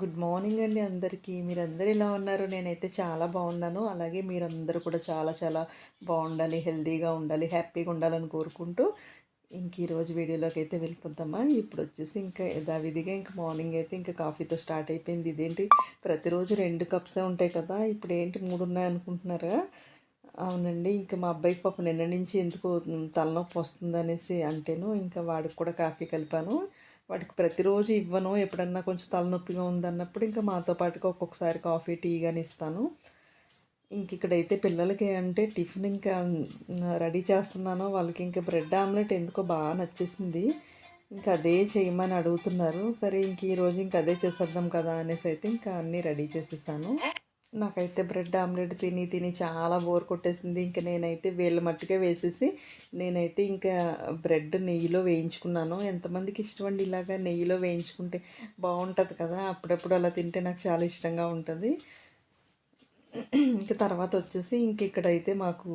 Good morning అండి అందరికీ. మీరందరూ ఎలా ఉన్నారు? నేనైతే చాలా బాగున్నాను. అలాగే మీరందరూ కూడా చాలా చాలా బాగుండాలి హెల్దీగా ఉండాలి హ్యాపీగా ఉండాలని కోరుకుంటూ ఇంక ఈరోజు వీడియోలోకి అయితే వెళ్ళిపోతామా? ఇప్పుడు వచ్చేసి ఇంకా యథావిధిగా ఇంకా మార్నింగ్ అయితే ఇంకా కాఫీతో స్టార్ట్ అయిపోయింది. ఇదేంటి? ప్రతిరోజు రెండు కప్సే ఉంటాయి కదా? ఇప్పుడు ఏంటి? మూడు ఉన్నాయి అనుకుంటున్నారా? అవునండి. ఇంకా మా అబ్బాయికి పాప నిన్న నుంచి ఎందుకు తలనొప్పి వస్తుంది అనేసి అంటేను ఇంకా వాడికి కూడా కాఫీ కలిపాను. వాటికి ప్రతిరోజు ఇవ్వను. ఎప్పుడన్నా కొంచెం తలనొప్పిగా ఉందన్నప్పుడు ఇంకా మాతో పాటుగా ఒక్కొక్కసారి కాఫీ టీ కానీ ఇస్తాను. ఇంక ఇక్కడైతే పిల్లలకి అంటే టిఫిన్ ఇంకా రెడీ చేస్తున్నాను. వాళ్ళకి ఇంకా బ్రెడ్ ఆమ్లెట్ ఎందుకో బాగా నచ్చేసింది. ఇంకా అదే చేయమని అడుగుతున్నారు. సరే ఇంక ఈరోజు ఇంక అదే చేసేద్దాం కదా అనేసి అయితే ఇంకా అన్నీ రెడీ చేసేసాను. నాకైతే బ్రెడ్ ఆమ్లెట్ తిని తిని చాలా బోర్ కొట్టేసింది. ఇంకా నేనైతే వేళ్ళ మట్టుకే వేసేసి నేనైతే ఇంకా బ్రెడ్ నెయ్యిలో వేయించుకున్నాను. ఎంతమందికి ఇష్టం అండి ఇలాగా నెయ్యిలో వేయించుకుంటే? బాగుంటుంది కదా అప్పుడప్పుడు అలా తింటే నాకు చాలా ఇష్టంగా ఉంటుంది. ఇంకా తర్వాత వచ్చేసి ఇంక ఇక్కడైతే మాకు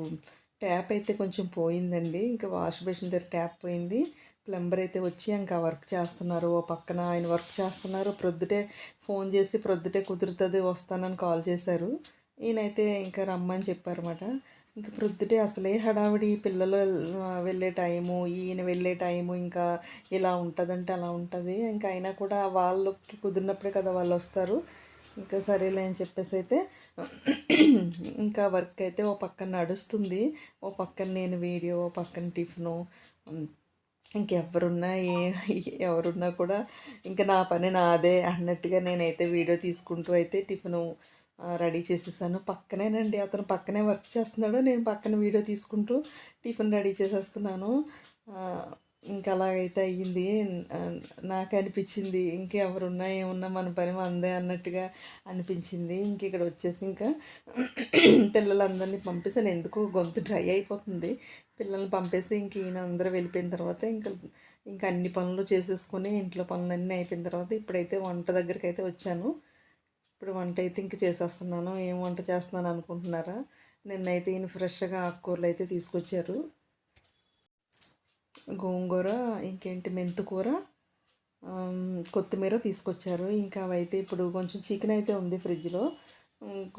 ట్యాప్ అయితే కొంచెం పోయిందండి. ఇంకా వాష్ బేసిన్ దగ్గర ట్యాప్ పోయింది. ప్లంబర్ అయితే వచ్చి ఇంకా వర్క్ చేస్తున్నారు. ఓ పక్కన ఆయన వర్క్ చేస్తున్నారు. ప్రొద్దుటే ఫోన్ చేసి ప్రొద్దుటే కుదురుతుంది వస్తానని కాల్ చేశారు. ఈయనైతే ఇంకా రమ్మని చెప్పారన్నమాట. ఇంకా ప్రొద్దుటే అసలే హడావిడి పిల్లలు వెళ్ళే టైము ఈయన వెళ్ళే టైము ఇంకా ఇలా ఉంటుందంటే అలా ఉంటుంది. ఇంకా అయినా కూడా వాళ్ళకి కుదిరినప్పుడే కదా వాళ్ళు వస్తారు. ఇంకా సరేలే అని చెప్పేసి అయితే ఇంకా వర్క్ అయితే ఓ పక్కన నడుస్తుంది. ఓ పక్కన నేను వీడియో ఓ పక్కన టిఫిను ఇంకెవరున్నా ఏ ఎవరున్నా కూడా ఇంకా నా పని నాదే అన్నట్టుగా నేనైతే వీడియో తీసుకుంటూ అయితే టిఫిను రెడీ చేసేసాను. పక్కనేనండి అతను పక్కనే వర్క్ చేస్తున్నాడు. నేను పక్కన వీడియో తీసుకుంటూ టిఫిన్ రెడీ చేసేస్తున్నాను. ఇంకా అలాగైతే అయ్యింది. నాకు అనిపించింది ఇంకెవరున్నా ఏమున్నా మన పని మందే అన్నట్టుగా అనిపించింది. ఇంక ఇక్కడ వచ్చేసి ఇంకా పిల్లలందరినీ పంపిస్తాను ఎందుకు గొంతు డ్రై అయిపోతుంది. పిల్లల్ని పంపేసి ఇంక ఈయన అందరూ వెళ్ళిపోయిన తర్వాత ఇంకా ఇంకా అన్ని పనులు చేసేసుకొని ఇంట్లో పనులన్నీ అయిపోయిన తర్వాత ఇప్పుడైతే వంట దగ్గరికి అయితే వచ్చాను. ఇప్పుడు వంట అయితే ఇంక చేసేస్తున్నాను. ఏం వంట చేస్తున్నాను అనుకుంటున్నారా? నిన్నైతే ఈయన ఫ్రెష్గా ఆకుకూరలు అయితే తీసుకొచ్చారు. గోంగూర ఇంకేంటి మెంతుకూర కొత్తిమీర తీసుకొచ్చారు. ఇంకా అవైతే ఇప్పుడు కొంచెం చికెన్ అయితే ఉంది ఫ్రిడ్జ్లో.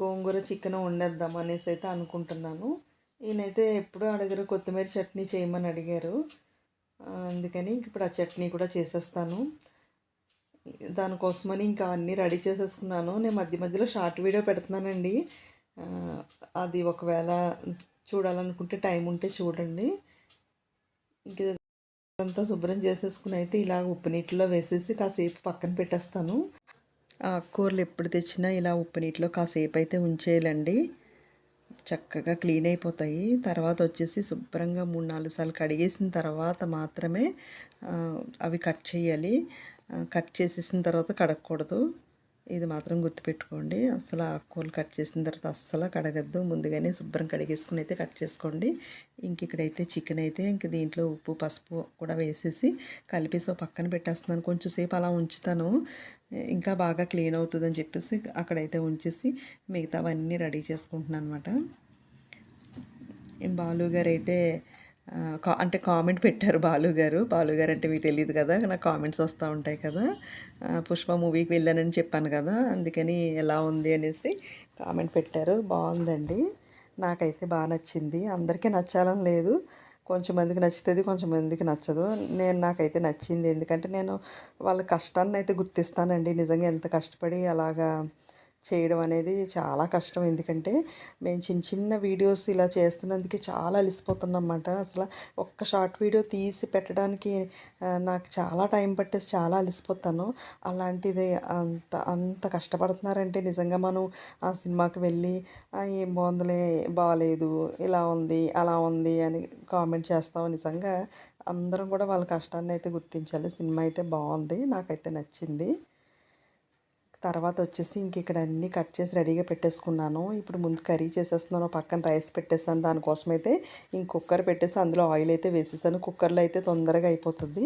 గోంగూర చికెన్ వండేద్దాం అనేసి అయితే అనుకుంటున్నాను. ఈయనైతే ఎప్పుడూ అడగరు కొత్తిమీర చట్నీ చేయమని అడిగారు. అందుకని ఇంక ఇప్పుడు ఆ చట్నీ కూడా చేసేస్తాను. దానికోసమని ఇంకా అన్నీ రెడీ చేసేసుకున్నాను. నేను మధ్య మధ్యలో షార్ట్ వీడియో పెడుతున్నానండి. అది ఒకవేళ చూడాలనుకుంటే టైం ఉంటే చూడండి. ఇదంతా శుభ్రం చేసేసుకుని అయితే ఇలా ఉప్పు నీటిలో వేసేసి కాసేపు పక్కన పెట్టేస్తాను. ఆకుకూరలు ఎప్పుడు తెచ్చినా ఇలా ఉప్పు నీటిలో కాసేపు అయితే ఉంచేయాలండి. చక్కగా క్లీన్ అయిపోతాయి. తర్వాత వచ్చేసి శుభ్రంగా మూడు నాలుగు సార్లు కడిగేసిన తర్వాత మాత్రమే అవి కట్ చేయాలి. కట్ చేసేసిన తర్వాత కడగకూడదు. ఇది మాత్రం గుర్తుపెట్టుకోండి. అసలు ఆకుకూరలు కట్ చేసిన తర్వాత అస్సలు కడగద్దు. ముందుగానే శుభ్రం కడిగేసుకుని అయితే కట్ చేసుకోండి. ఇంక ఇక్కడైతే చికెన్ అయితే ఇంక దీంట్లో ఉప్పు పసుపు కూడా వేసేసి కలిపేసి పక్కన పెట్టేస్తున్నాను. కొంచెం సేపు అలా ఉంచుతాను. ఇంకా బాగా క్లీన్ అవుతుందని చెప్పేసి అక్కడైతే ఉంచేసి మిగతావన్నీ రెడీ చేసుకుంటున్నాను అనమాట బాలు గారు అయితే అంటే కామెంట్ పెట్టారు బాలుగారు బాలుగారు అంటే మీకు తెలియదు కదా నాకు కామెంట్స్ వస్తూ ఉంటాయి కదా. పుష్ప మూవీకి వెళ్ళానని చెప్పాను కదా అందుకని ఎలా ఉంది అనేసి కామెంట్ పెట్టారు. బాగుందండి. నాకైతే బాగా నచ్చింది. అందరికీ నచ్చాలని లేదు. కొంచెం మందికి నచ్చుతుంది కొంచెం మందికి నచ్చదు. నేను నాకైతే నచ్చింది. ఎందుకంటే నేను వాళ్ళ కష్టాన్ని అయితే గుర్తిస్తానండి. నిజంగా ఎంత కష్టపడి అలాగా చేయడం అనేది చాలా కష్టం. ఎందుకంటే మేము చిన్న చిన్న వీడియోస్ ఇలా చేస్తున్నందుకే చాలా అలసిపోతున్నమాట అసలు ఒక్క షార్ట్ వీడియో తీసి పెట్టడానికి నాకు చాలా టైం పట్టేసి చాలా అలసిపోతాను. అలాంటిది అంత అంత కష్టపడుతున్నారంటే నిజంగా మనం ఆ సినిమాకి వెళ్ళి ఏం బాగుందిలే బాగాలేదు ఇలా ఉంది అలా ఉంది అని కామెంట్ చేస్తాం. నిజంగా అందరం కూడా వాళ్ళ కష్టాన్ని అయితే గుర్తించాలి. సినిమా అయితే బాగుంది నాకైతే నచ్చింది. తర్వాత వచ్చేసి ఇంక ఇక్కడ అన్నీ కట్ చేసి రెడీగా పెట్టేసుకున్నాను. ఇప్పుడు ముందు కర్రీ చేసేస్తున్నాను పక్కన రైస్ పెట్టేస్తాను. దానికోసం అయితే ఇంక కుక్కర్ పెట్టేసి అందులో ఆయిల్ అయితే వేసేసాను. కుక్కర్లో అయితే తొందరగా అయిపోతుంది.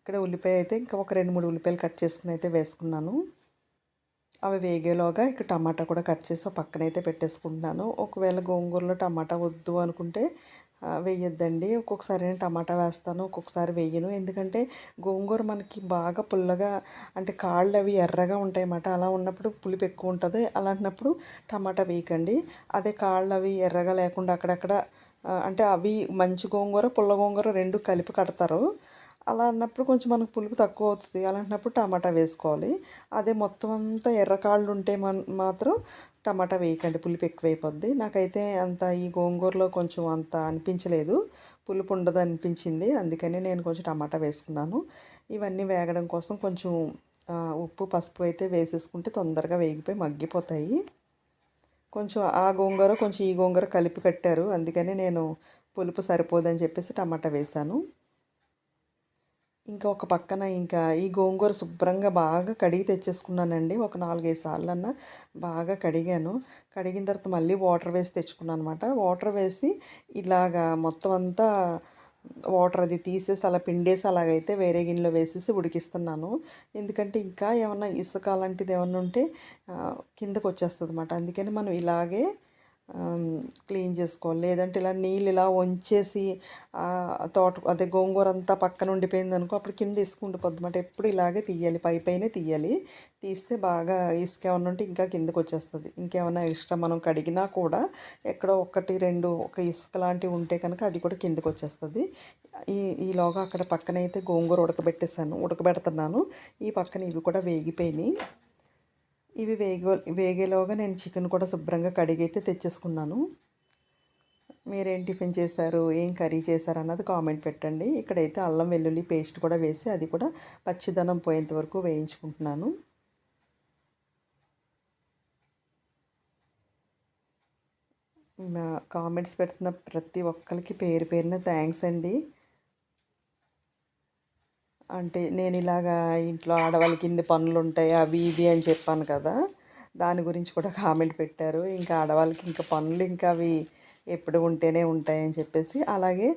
ఇక్కడ ఉల్లిపాయ అయితే ఇంకా ఒక రెండు మూడు ఉల్లిపాయలు కట్ చేసుకుని అయితే వేసుకున్నాను. అవి వేగేలోగా ఇక్కడ టమాటా కూడా కట్ చేసి పక్కన అయితే పెట్టేసుకుంటున్నాను. ఒకవేళ గోంగూరలో టమాటా వద్దు అనుకుంటే వేయొద్దండి. ఒక్కొక్కసారి నేను టమాటా వేస్తాను ఒక్కొక్కసారి వేయను. ఎందుకంటే గోంగూర మనకి బాగా పుల్లగా అంటే కాళ్ళు అవి ఎర్రగా ఉంటాయి అన్నమాట అలా ఉన్నప్పుడు పులుపు ఎక్కువ ఉంటుంది. అలాంటినప్పుడు టమాటా వేయకండి. అదే కాళ్ళు అవి ఎర్రగా లేకుండా అక్కడక్కడ అంటే అవి మంచి గోంగూర పుల్ల గోంగూర రెండు కలిపి కడతారు. అలా అన్నప్పుడు కొంచెం మనకు పులుపు తక్కువ అవుతుంది. అలాంటప్పుడు టమాటా వేసుకోవాలి. అదే మొత్తం అంతా ఎర్రకాళ్ళు ఉంటే మన మాత్రం టమాటా వేయకండి పులుపు ఎక్కువైపోద్ది. నాకైతే అంత ఈ గోంగూరలో కొంచెం అంత అనిపించలేదు. పులుపు ఉండదు అనిపించింది అందుకని నేను కొంచెం టమాటా వేసుకున్నాను. ఇవన్నీ వేగడం కోసం కొంచెం ఉప్పు పసుపు అయితే వేసేసుకుంటే తొందరగా వేగిపోయి మగ్గిపోతాయి. కొంచెం ఆ గోంగూర కొంచెం ఈ గోంగూర కలిపి కట్టారు. అందుకని నేను పులుపు సరిపోదని చెప్పేసి టమాటా వేశాను. ఇంకా ఒక పక్కన ఇంకా ఈ గోంగూర శుభ్రంగా బాగా కడిగి తెచ్చేసుకున్నానండి. ఒక నాలుగైదు సార్లు అన్న బాగా కడిగాను. కడిగిన తర్వాత మళ్ళీ వాటర్ వేసి తెచ్చుకున్నాను అనమాట వాటర్ వేసి ఇలాగా మొత్తం అంతా వాటర్ అది తీసేసి అలా పిండేసి అలాగైతే వేరే గిన్నెలో వేసేసి ఉడికిస్తున్నాను. ఎందుకంటే ఇంకా ఏమన్నా ఇసుక అలాంటిది ఏమన్నా ఉంటే కిందకు వచ్చేస్తుంది అనమాట అందుకని మనం ఇలాగే క్లీన్ చేసుకోవాలి. లేదంటే ఇలా నీళ్ళు ఇలా వంచేసి తోట అదే గోంగూర అంతా పక్కన ఉండిపోయింది అనుకో అప్పుడు కింద ఇసుక ఉండిపోద్ది ఎప్పుడు ఇలాగే తీయాలి పై పైనే తీయాలి. తీస్తే బాగా ఇసుక ఏమన్నా ఉంటే ఇంకా కిందకు వచ్చేస్తుంది. ఇంకేమైనా ఎక్స్ట్రా మనం కడిగినా కూడా ఎక్కడో ఒకటి రెండు ఒక ఇసుక లాంటివి ఉంటే కనుక అది కూడా కిందకు వచ్చేస్తుంది. ఈ ఈలోగా అక్కడ పక్కన అయితే గోంగూర ఉడకబెట్టేసాను ఉడకబెడుతున్నాను. ఈ పక్కన ఇవి కూడా వేగిపోయినాయి. ఇవి వేగో వేగేలోగా నేను చికెన్ కూడా శుభ్రంగా కడిగి అయితే తెచ్చేసుకున్నాను. మీరేం టిఫిన్ చేశారు? ఏం కర్రీ చేశారు అన్నది కామెంట్ పెట్టండి. ఇక్కడైతే అల్లం వెల్లుల్లి పేస్ట్ కూడా వేసి అది కూడా పచ్చిదనం పోయేంత వరకు వేయించుకుంటున్నాను. నా కామెంట్స్ పెడుతున్న ప్రతి ఒక్కరికి పేరు పేరున థ్యాంక్స్ అండి. అంటే నేను ఇలాగా ఇంట్లో ఆడవాళ్ళకి ఇన్ని పనులు ఉంటాయి అవి ఇవి అని చెప్పాను కదా. దాని గురించి కూడా కామెంట్ పెట్టారు. ఇంకా ఆడవాళ్ళకి ఇంకా పనులు ఇంకా అవి ఎప్పుడు ఉంటేనే ఉంటాయని చెప్పేసి. అలాగే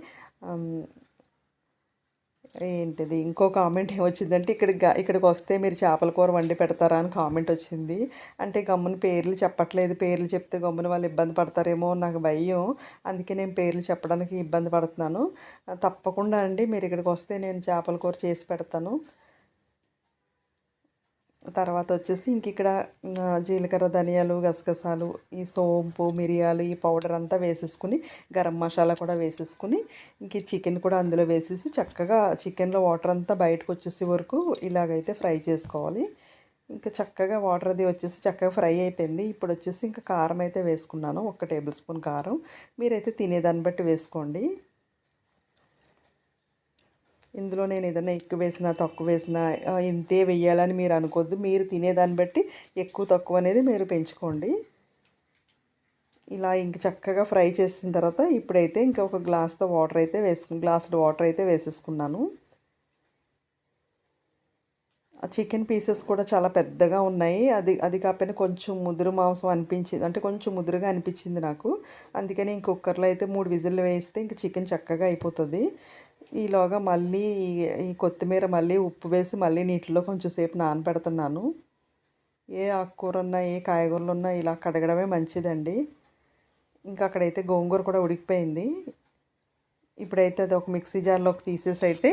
ఏంటిది? ఇంకో కామెంట్ ఏమొచ్చిందంటే ఇక్కడ ఇక్కడికి వస్తే మీరు చేపల కూర వండి పెడతారా అని కామెంట్ వచ్చింది. అంటే గమ్మున పేర్లు చెప్పట్లేదు. పేర్లు చెప్తే గమ్మున వాళ్ళు ఇబ్బంది పడతారేమో నాకు భయం. అందుకే నేను పేర్లు చెప్పడానికి ఇబ్బంది పడుతున్నాను. తప్పకుండా అండి మీరు ఇక్కడికి వస్తే నేను చేపల కూర చేసి పెడతాను. తర్వాత వచ్చేసి ఇంక ఇక్కడ జీలకర్ర ధనియాలు గసగసాలు ఈ సోంపు మిరియాలు ఈ పౌడర్ అంతా వేసేసుకుని గరం మసాలా కూడా వేసేసుకుని ఇంక చికెన్ కూడా అందులో వేసేసి చక్కగా చికెన్లో వాటర్ అంతా బయటకు వచ్చేసే వరకు ఇలాగైతే ఫ్రై చేసుకోవాలి. ఇంకా చక్కగా వాటర్ అది వచ్చేసి చక్కగా ఫ్రై అయిపోయింది. ఇప్పుడు వచ్చేసి ఇంకా కారం అయితే వేసుకున్నాను ఒక టేబుల్ స్పూన్ కారం. మీరైతే తినేదాన్ని బట్టి వేసుకోండి. ఇందులో నేను ఏదైనా ఎక్కువ వేసినా తక్కువ వేసినా ఇంతే వెయ్యాలని మీరు అనుకోవద్దు మీరు తినేదాన్ని బట్టి ఎక్కువ తక్కువ అనేది మీరు పెంచుకోండి. ఇలా ఇంక చక్కగా ఫ్రై చేసిన తర్వాత ఇప్పుడైతే ఇంకా ఒక గ్లాస్తో వాటర్ అయితే వేసుకు గ్లాసుడు వాటర్ అయితే వేసేసుకున్నాను. ఆ చికెన్ పీసెస్ కూడా చాలా పెద్దగా ఉన్నాయి. అది అది కాకపోయినా కొంచెం ముదురు మాంసం అనిపించింది అంటే కొంచెం ముదురుగా అనిపించింది నాకు. అందుకని ఇంక కుక్కర్లో అయితే మూడు విజిల్లు వేస్తే ఇంక చికెన్ చక్కగా అయిపోతుంది. ఈలోగా మళ్ళీ ఈ- కొత్తిమీర మళ్ళీ ఉప్పు వేసి మళ్ళీ నీటిలో కొంచెం సేపు నానబెడుతున్నాను. ఏ ఆకుకూర ఉన్నా ఏ కాయగూరలు ఉన్నా ఇలా కడగడమే మంచిదండి. ఇంకా అక్కడైతే గోంగూర కూడా ఉడికిపోయింది. ఇప్పుడైతే అది ఒక మిక్సీ జార్లోకి తీసేసి అయితే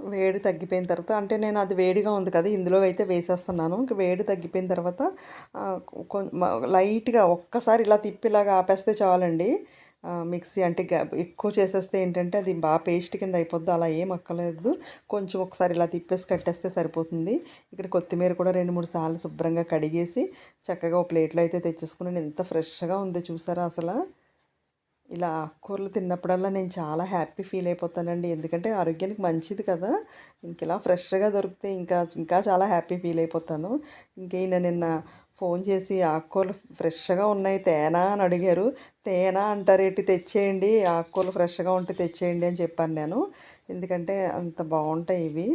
వేడి తగ్గిపోయిన తర్వాత అంటే నేను అది వేడిగా ఉంది కదా ఇందులో అయితే వేసేస్తున్నాను. ఇంక వేడి తగ్గిపోయిన తర్వాత ఆ, లైట్గా ఒక్కసారి ఇలా తిప్పిలాగా ఆపేస్తే చాలండి. మిక్సీ అంటే గ- ఎక్కువ చేసేస్తే ఏంటంటే అది బాగా పేస్ట్ కింద అయిపోద్ది. అలా ఏం అక్కలేదు కొంచెం ఒకసారి ఇలా తిప్పేసి కట్టేస్తే సరిపోతుంది. ఇక్కడ కొత్తిమీర కూడా రెండు మూడు సార్లు శుభ్రంగా కడిగేసి చక్కగా ఒక ప్లేట్లో అయితే తెచ్చేసుకున్నాను ఎంత ఫ్రెష్గా ఉంది చూసారా అసలు? ఇలా ఆకుకూరలు తిన్నప్పుడల్లా నేను చాలా హ్యాపీ ఫీల్ అయిపోతానండి. ఎందుకంటే ఆరోగ్యానికి మంచిది కదా. ఇంక ఇలా ఫ్రెష్గా దొరికితే ఇంకా ఇంకా చాలా హ్యాపీ ఫీల్ అయిపోతాను. ఇంకా ఈయన నిన్న ఫోన్ చేసి ఆకుకూరలు ఫ్రెష్గా ఉన్నాయి తేనా? అని అడిగారు. తేనా? అంటారేటి తెచ్చేయండి ఆకుకూరలు ఫ్రెష్గా ఉంటే తెచ్చేయండి అని చెప్పాను నేను. ఎందుకంటే అంత బాగుంటాయి ఇవి.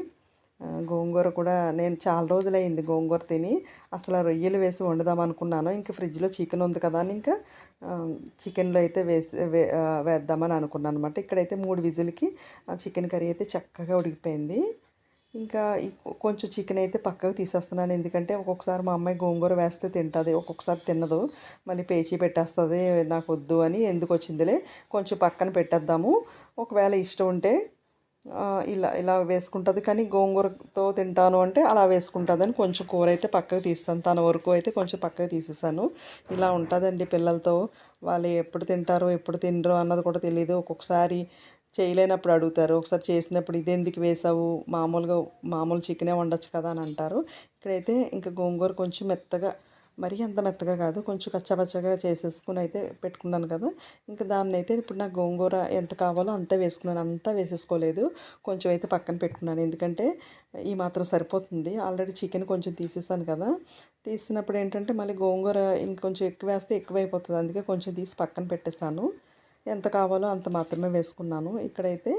గోంగూర కూడా నేను చాలా రోజులైంది గోంగూర తిని అసలు ఆ రొయ్యలు వేసి వండుదాం అనుకున్నాను. ఇంకా ఫ్రిడ్జ్లో చికెన్ ఉంది కదా అని ఇంకా చికెన్లో అయితే వేసి వే వేద్దామని అనుకున్నాను అనమాట ఇక్కడైతే మూడు విజిల్కి ఆ చికెన్ కర్రీ అయితే చక్కగా ఉడికిపోయింది. ఇంకా కొంచెం చికెన్ అయితే పక్కకు తీసేస్తున్నాను. ఎందుకంటే ఒక్కొక్కసారి మా అమ్మాయి గోంగూర వేస్తే తింటుంది. ఒక్కొక్కసారి తినదు. మళ్ళీ పేచి పెట్టేస్తుంది. నాకు వద్దు అని ఎందుకు వచ్చిందిలే. కొంచెం పక్కన పెట్టేద్దాము. ఒకవేళ ఇష్టం ఉంటే ఇలా ఇలా వేసుకుంటుంది. కానీ గోంగూరతో తింటాను అంటే అలా వేసుకుంటుంది అని కొంచెం కూర అయితే పక్కకు తీస్తాను. తన వరకు అయితే కొంచెం పక్కకు తీసేసాను. ఇలా ఉంటుందండి పిల్లలతో. వాళ్ళు ఎప్పుడు తింటారో ఎప్పుడు తినరో అన్నది కూడా తెలియదు ఒక్కొక్కసారి చేయలేనప్పుడు అడుగుతారు. ఒకసారి చేసినప్పుడు ఇది ఎందుకు వేసావు? మామూలుగా మామూలు చికెనే వండొచ్చు కదా అని అంటారు. ఇక్కడైతే ఇంకా గోంగూర కొంచెం మెత్తగా మరీ అంత మెత్తగా కాదు. కొంచెం కచ్చపచ్చగా చేసేసుకుని అయితే పెట్టుకున్నాను కదా. ఇంకా దాన్ని అయితే ఇప్పుడు నాకు గోంగూర ఎంత కావాలో అంత వేసుకున్నాను. అంతా వేసేసుకోలేదు. కొంచెం అయితే పక్కన పెట్టుకున్నాను. ఎందుకంటే ఈ మాత్రం సరిపోతుంది. ఆల్రెడీ చికెన్ కొంచెం తీసేసాను కదా. తీసినప్పుడు ఏంటంటే మళ్ళీ గోంగూర ఇంకొంచెం ఎక్కువ వేస్తే ఎక్కువ అయిపోతుంది అందుకే కొంచెం తీసి పక్కన పెట్టేస్తాను ఎంత కావాలో అంత మాత్రమే వేసుకున్నాను. ఇక్కడైతే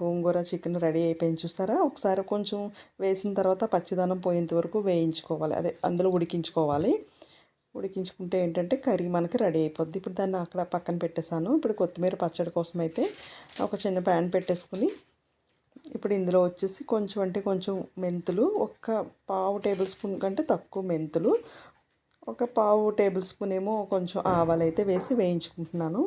గోంగూర చికెన్ రెడీ అయిపోయింది చూస్తారా? ఒకసారి కొంచెం వేసిన తర్వాత పచ్చిదనం పోయేంత వరకు వేయించుకోవాలి. అదే అందులో ఉడికించుకోవాలి. ఉడికించుకుంటే ఏంటంటే కర్రీ మనకి రెడీ అయిపోద్ది. ఇప్పుడు దాన్ని అక్కడ పక్కన పెట్టేశాను. ఇప్పుడు కొత్తిమీర పచ్చడి కోసం అయితే ఒక చిన్న ప్యాన్ పెట్టేసుకుని ఇప్పుడు ఇందులో వచ్చేసి కొంచెం అంటే కొంచెం మెంతులు ఒక పావు టేబుల్ స్పూన్ కంటే తక్కువ మెంతులు ఒక పావు టేబుల్ స్పూన్ ఏమో కొంచెం ఆవాలు అయితే వేసి వేయించుకుంటున్నాను.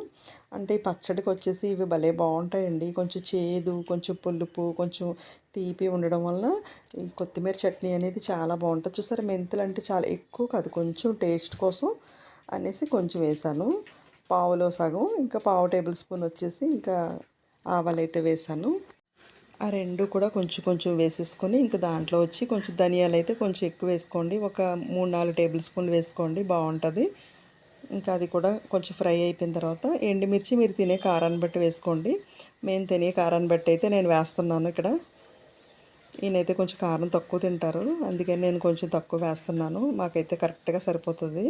అంటే ఈ పచ్చడికి వచ్చేసి ఇవి భలే బాగుంటాయండి. కొంచెం చేదు కొంచెం పులుపు కొంచెం తీపి ఉండడం వల్ల ఈ కొత్తిమీర చట్నీ అనేది చాలా బాగుంటుంది. చూసారా మెంతులు అంటే చాలా ఎక్కువ కాదు కొంచెం టేస్ట్ కోసం అనేసి కొంచెం వేసాను. పావులో సగం ఇంకా పావు టేబుల్ స్పూన్ వచ్చేసి ఇంకా ఆవాలు అయితే వేసాను. ఆ రెండు కూడా కొంచెం కొంచెం వేసేసుకొని ఇంకా దాంట్లో వచ్చి కొంచెం ధనియాలు అయితే కొంచెం ఎక్కువ వేసుకోండి. ఒక మూడు నాలుగు టేబుల్ స్పూన్లు వేసుకోండి బాగుంటుంది. ఇంకా అది కూడా కొంచెం ఫ్రై అయిపోయిన తర్వాత ఎండుమిర్చి మీరు తినే కారాన్ని బట్టి వేసుకోండి. మేము తినే కారాన్ని బట్టి అయితే నేను వేస్తున్నాను ఇక్కడ. ఈయనైతే కొంచెం కారం తక్కువ తింటారు. అందుకని నేను కొంచెం తక్కువ వేస్తున్నాను. మాకైతే కరెక్ట్గా సరిపోతుంది.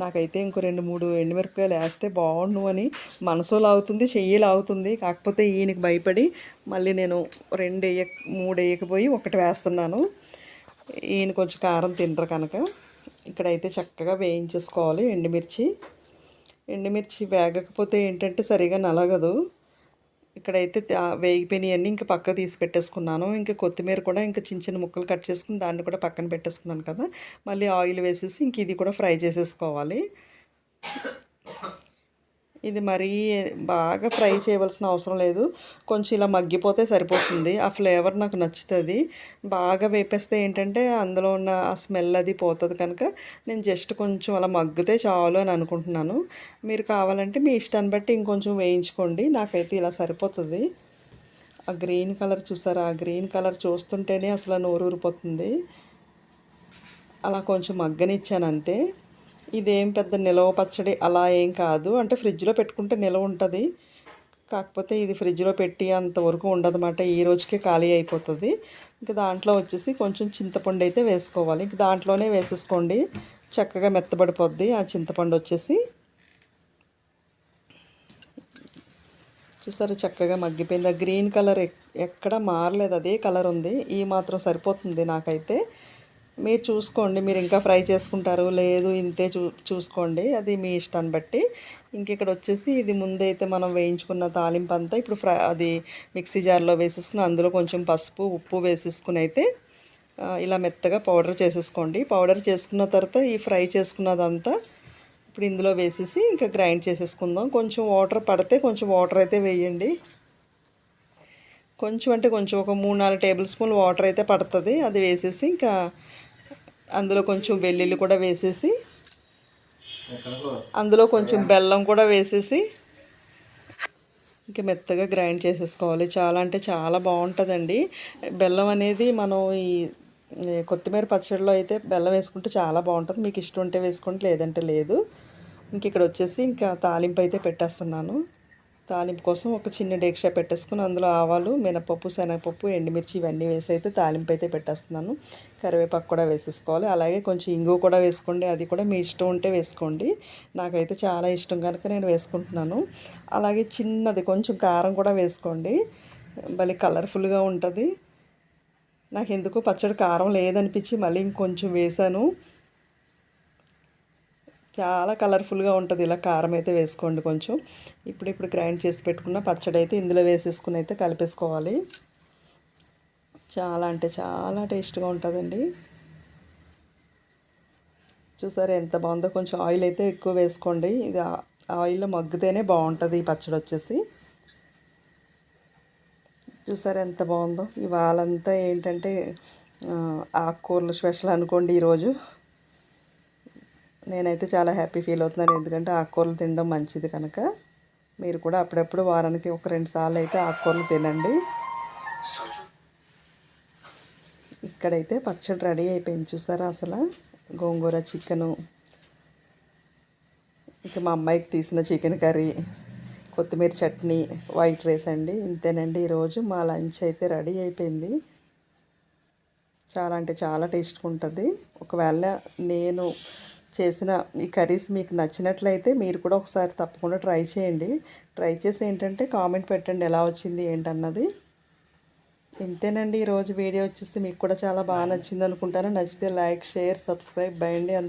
నాకైతే ఇంకో రెండు మూడు ఎండుమిరపకాయలు వేస్తే బాగుండు అని మనసు లాగుతుంది చెయ్యి లాగుతుంది. కాకపోతే ఈయనకి భయపడి మళ్ళీ నేను రెండు వేయ మూడు వేయకపోయి ఒకటి వేస్తున్నాను. ఈయన కొంచెం కారం తినరు కనుక. ఇక్కడైతే చక్కగా వేయించేసుకోవాలి ఎండుమిర్చి. ఎండుమిర్చి వేగకపోతే ఏంటంటే సరిగా నలగదు. ఇక్కడైతే వేగిపోయినవన్నీ ఇంకా పక్క తీసి పెట్టేసుకున్నాను. ఇంకా కొత్తిమీర కూడా ఇంకా చిన్న చిన్న ముక్కలు కట్ చేసుకుని దాన్ని కూడా పక్కన పెట్టేసుకున్నాను కదా. మళ్ళీ ఆయిల్ వేసేసి ఇంక ఇది కూడా ఫ్రై చేసేసుకోవాలి. ఇది మరీ బాగా ఫ్రై చేయవలసిన అవసరం లేదు. కొంచెం ఇలా మగ్గిపోతే సరిపోతుంది. ఆ ఫ్లేవర్ నాకు నచ్చుతుంది. బాగా వేపేస్తే ఏంటంటే అందులో ఉన్న ఆ స్మెల్ అది పోతుంది కనుక నేను జస్ట్ కొంచెం అలా మగ్గితే చాలు అని అనుకుంటున్నాను. మీరు కావాలంటే మీ ఇష్టాన్ని బట్టి ఇంకొంచెం వేయించుకోండి. నాకైతే ఇలా సరిపోతుంది. ఆ గ్రీన్ కలర్ చూసారా? ఆ గ్రీన్ కలర్ చూస్తుంటేనే అసలు నోరు ఊరిపోతుంది అలా కొంచెం మగ్గనిచ్చాను అంతే. ఇదేం పెద్ద నిలవ పచ్చడి అలా ఏం కాదు. అంటే ఫ్రిడ్జ్లో పెట్టుకుంటే నిలవ ఉంటుంది. కాకపోతే ఇది ఫ్రిడ్జ్లో పెట్టి అంతవరకు ఉండదన్నమాట. ఈ రోజుకే ఖాళీ అయిపోతుంది. ఇంకా దాంట్లో వచ్చేసి కొంచెం చింతపండు అయితే వేసుకోవాలి. ఇంక దాంట్లోనే వేసేసుకోండి. చక్కగా మెత్తబడిపోద్ది. ఆ చింతపండు వచ్చేసి చూసారు? చక్కగా మగ్గిపోయింది. ఆ గ్రీన్ కలర్ ఎక్కడ మారలేదు. అదే కలర్ ఉంది. ఈ మాత్రం సరిపోతుంది నాకైతే. మీరు చూసుకోండి మీరు ఇంకా ఫ్రై చేసుకుంటారు లేదు ఇంతే చూ చూసుకోండి అది మీ ఇష్టాన్ని బట్టి. ఇంక ఇక్కడ వచ్చేసి ఇది ముందైతే మనం వేయించుకున్న తాలింపు అంతా ఇప్పుడు ఫ్రై అది మిక్సీ జార్లో వేసేసుకుని అందులో కొంచెం పసుపు ఉప్పు వేసేసుకుని అయితే ఇలా మెత్తగా పౌడర్ చేసేసుకోండి. పౌడర్ చేసుకున్న తర్వాత ఈ ఫ్రై చేసుకున్నదంతా ఇప్పుడు ఇందులో వేసేసి ఇంకా గ్రైండ్ చేసేసుకుందాం. కొంచెం వాటర్ పడితే కొంచెం వాటర్ అయితే వేయండి. కొంచెం అంటే కొంచెం ఒక మూడు నాలుగు టేబుల్ స్పూన్లు వాటర్ అయితే పడుతుంది. అది వేసేసి ఇంకా అందులో కొంచెం వెల్లుల్లి కూడా వేసేసి అందులో కొంచెం బెల్లం కూడా వేసేసి ఇంకా మెత్తగా గ్రైండ్ చేసేసుకోవాలి. చాలా అంటే చాలా బాగుంటుందండి. బెల్లం అనేది మనం ఈ కొత్తిమీర పచ్చడిలో అయితే బెల్లం వేసుకుంటే చాలా బాగుంటుంది. మీకు ఇష్టం ఉంటే వేసుకోండి లేదంటే లేదు. ఇంక ఇక్కడ వచ్చేసి ఇంకా తాలింపు అయితే పెట్టేస్తున్నాను. తాలింపు కోసం ఒక చిన్న డేక్షా పెట్టేసుకుని అందులో ఆవాలు మినపప్పు శనగపప్పు ఎండుమిర్చి ఇవన్నీ వేసి అయితే తాలింపు అయితే పెట్టేస్తున్నాను. కరివేపాకు కూడా వేసేసుకోవాలి. అలాగే కొంచెం ఇంగు కూడా వేసుకోండి. అది కూడా మీ ఇష్టం ఉంటే వేసుకోండి. నాకైతే చాలా ఇష్టం కనుక నేను వేసుకుంటున్నాను. అలాగే చిన్నది కొంచెం కారం కూడా వేసుకోండి. భలే కలర్ఫుల్గా ఉంటుంది. నాకు ఎందుకు పచ్చడి కారం లేదనిపించి మళ్ళీ ఇంకొంచెం వేసాను. చాలా కలర్ఫుల్గా ఉంటుంది. ఇలా కారం అయితే వేసుకోండి కొంచెం. ఇప్పుడు ఇప్పుడు గ్రైండ్ చేసి పెట్టుకున్న పచ్చడి అయితే ఇందులో వేసేసుకుని అయితే కలిపేసుకోవాలి. చాలా అంటే చాలా టేస్ట్గా ఉంటుందండి. చూసారు ఎంత బాగుందో. కొంచెం ఆయిల్ అయితే ఎక్కువ వేసుకోండి. ఇది ఆయిల్లో మగ్గితేనే బాగుంటుంది ఈ పచ్చడి వచ్చేసి. చూసారు ఎంత బాగుందో. ఇవాళంతా ఏంటంటే ఆకుకూరలు స్పెషల్ అనుకోండి ఈరోజు. నేనైతే చాలా హ్యాపీ ఫీల్ అవుతున్నాను. ఎందుకంటే ఆకుకూరలు తినడం మంచిది కనుక. మీరు కూడా అప్పుడప్పుడు వారానికి ఒక రెండు సార్లు అయితే ఆకుకూరలు తినండి. ఇక్కడైతే పచ్చడి రెడీ అయిపోయింది. చూసారా అసలు? గోంగూర చికెను. ఇక మా అమ్మాయికి తీసిన చికెన్ కర్రీ కొత్తిమీర చట్నీ వైట్ రైస్ అండి. ఇంతేనండి ఈరోజు. మా లంచ్ అయితే రెడీ అయిపోయింది. చాలా అంటే చాలా టేస్ట్గా ఉంటుంది. ఒకవేళ నేను చేసిన ఈ కర్రీస్ మీకు నచ్చినట్లయితే మీరు కూడా ఒకసారి తప్పకుండా ట్రై చేయండి. ట్రై చేసి ఏంటంటే కామెంట్ పెట్టండి ఎలా వచ్చింది ఏంటన్నది. ఇంతేనండి ఈరోజు వీడియో వచ్చేసి మీకు కూడా చాలా బాగా నచ్చింది అనుకుంటాను నచ్చితే లైక్ షేర్ సబ్స్క్రైబ్ బయండి అందరూ.